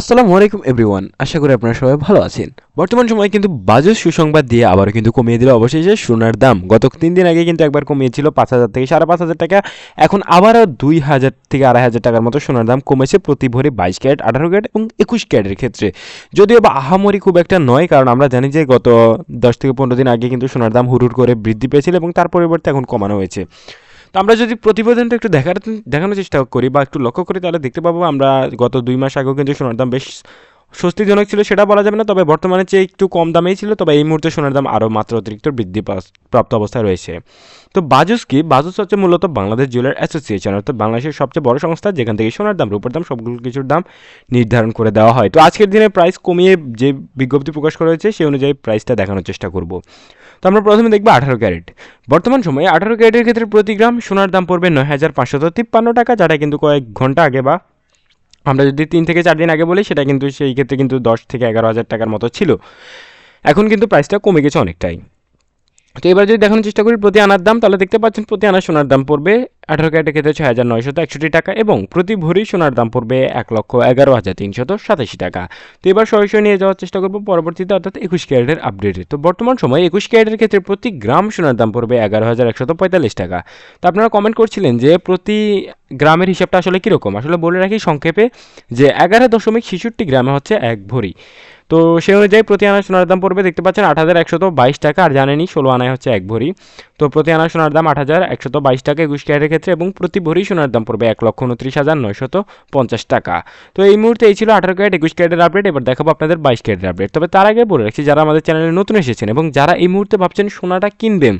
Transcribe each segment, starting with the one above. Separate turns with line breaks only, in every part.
আসসালামু আলাইকুম এভরিওয়ান আশা করি আপনারা সবাই ভালো আছেন। বর্তমান সময়ে কিন্তু বাজেট সুসংবাদ দিয়ে আবারও কিন্তু কমিয়ে দিল অবশেষে সোনার দাম। গত তিন দিন আগে কিন্তু একবার কমিয়েছিল পাঁচ হাজার থেকে সাড়ে পাঁচ হাজার টাকা। এখন আবারও দুই হাজার থেকে আড়াই হাজার টাকার মতো সোনার দাম কমেছে প্রতি ভরি বাইশ ক্যারেট, আঠারো ক্যারেট এবং একুশ ক্যারেটের ক্ষেত্রে। যদিও বা আহামরি খুব একটা নয়, কারণ আমরা জানি যে গত দশ থেকে পনেরো দিন আগে কিন্তু সোনার দাম হুড়ুর করে বৃদ্ধি পেয়েছিল এবং তার পরিবর্তে এখন কমানো হয়েছে। তো আমরা যদি প্রতিবেদনটা একটু দেখার দেখানোর চেষ্টা করি বা একটু লক্ষ্য করি, তাহলে দেখতে পাবো আমরা গত দুই মাস আগেও কিন্তু সোনার দাম বেশ স্বস্তিজনক ছিল সেটা বলা যাবে না, তবে বর্তমানে চেয়ে একটু কম দামেই ছিল, তবে এই মুহূর্তে সোনার দাম আরও মাত্র অতিরিক্ত বৃদ্ধি প্রাপ্ত অবস্থায় রয়েছে। তো বাজুস কি? বাজুস হচ্ছে মূলত বাংলাদেশ জুয়েলার অ্যাসোসিয়েশন, অর্থাৎ বাংলাদেশের সবচেয়ে বড় সংস্থা, যেখান থেকে সোনার দাম, রূপের দাম, সবগুলো কিছুর দাম নির্ধারণ করে দেওয়া হয়। তো আজকের দিনে প্রাইস কমিয়ে যে বিজ্ঞপ্তি প্রকাশ করা হয়েছে, সেই অনুযায়ী প্রাইসটা দেখানোর চেষ্টা করব। তো আমরা প্রথমে দেখব আঠারো ক্যারেট। বর্তমান সময়ে আঠারো ক্যারেটের ক্ষেত্রে প্রতি গ্রাম সোনার দাম পড়বে নয় হাজার পাঁচশত তিপ্পান্ন টাকা, যেটা কিন্তু কয়েক ঘণ্টা আগে বা আমরা যদি তিন থেকে চার দিন আগে বলি, সেটা কিন্তু সেই ক্ষেত্রে কিন্তু দশ থেকে এগারো হাজার টাকার মতো ছিল। এখন কিন্তু প্রাইসটা কমে গেছে অনেকটাই। তো এবার যদি দেখানোর চেষ্টা করি প্রতি আনার দাম, তাহলে দেখতে পাচ্ছেন প্রতি আনার সোনার দাম পড়বে আঠারো ক্যারেটের ক্ষেত্রে ছয় হাজার নয়শত একষট্টি টাকা এবং প্রতি ভরি সোনার দাম পড়বে এক লক্ষ এগারো হাজার তিনশত সাতাশি টাকা। তো এবার সরাসরি নিয়ে যাওয়ার চেষ্টা করব পরবর্তীতে, অর্থাৎ একুশ ক্যারেটের আপডেটে তো বর্তমান সময়ে একুশ ক্যারেটের ক্ষেত্রে প্রতি গ্রাম সোনার দাম পড়বে এগারো হাজার একশত পঁয়তাল্লিশ টাকা। তো আপনারা কমেন্ট করছিলেন যে প্রতি গ্রামের হিসাবটা আসলে কীরকম? আসলে বলে রাখি সংক্ষেপে যে এগারো দশমিক ছেষট্টি গ্রামে হচ্ছে এক ভরি। তো সেই অনুযায়ী প্রতি আনা সোনার দাম পড়বে, দেখতে পাচ্ছেন আট হাজার একশত বাইশ টাকা, আর জানেনই ষোলো আনায় হচ্ছে এক ভরি। তো প্রতি আনা সোনার দাম আট হাজার একশত বাইশ টাকা একুশ ক্যারেটের ক্ষেত্রে এবং প্রতি ভরি সোনার দাম পড়বে এক লক্ষ উনত্রিশ হাজার নয়শত পঞ্চাশ টাকা। তো এই মুহূর্তে এই ছিল আঠারো ক্যারেট, একুশ ক্যারেটের আপডেট এবার দেখাবো আপনাদের বাইশ ক্যারেটের আপডেট তবে তার আগে বলে রাখছি যারা আমাদের চ্যানেলে নতুন এসেছেন এবং যারা এই মুহূর্তে ভাবছেন সোনাটা কিনবেন,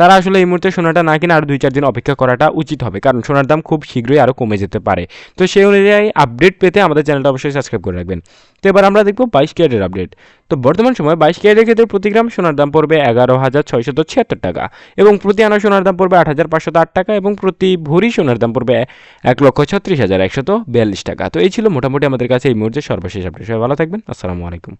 তারা আসলে এই মুহূর্তে সোনাটা না কিনে আরও দুই চার দিন অপেক্ষা করাটা উচিত হবে, কারণ সোনার দাম খুব শীঘ্রই আরও কমে যেতে পারে। তো সেই অনুযায়ী আপডেট পেতে আমাদের চ্যানেলটা অবশ্যই সাবস্ক্রাইব করে রাখবেন। তো এবার আমরা দেখব বাইশ ক্যারেটের আপডেট তো বর্তমান সময়ে বাইশ ক্যারেটের ক্ষেত্রে প্রতি গ্রাম সোনার দাম পড়বে এগারো হাজার ছয়শত ছিয়াত্তর টাকা এবং প্রতি আনা সোনার দাম পড়বে আট হাজার পাঁচশত আট টাকা এবং প্রতি ভরি সোনার দাম পড়বে এক লক্ষ ছত্রিশ হাজার একশত বিয়াল্লিশ টাকা। তো এই ছিল মোটামুটি আমাদের কাছে এই মুহূর্তে সর্বশেষ আপডেট। সবাই ভালো থাকবেন। আসসালামু আলাইকুম।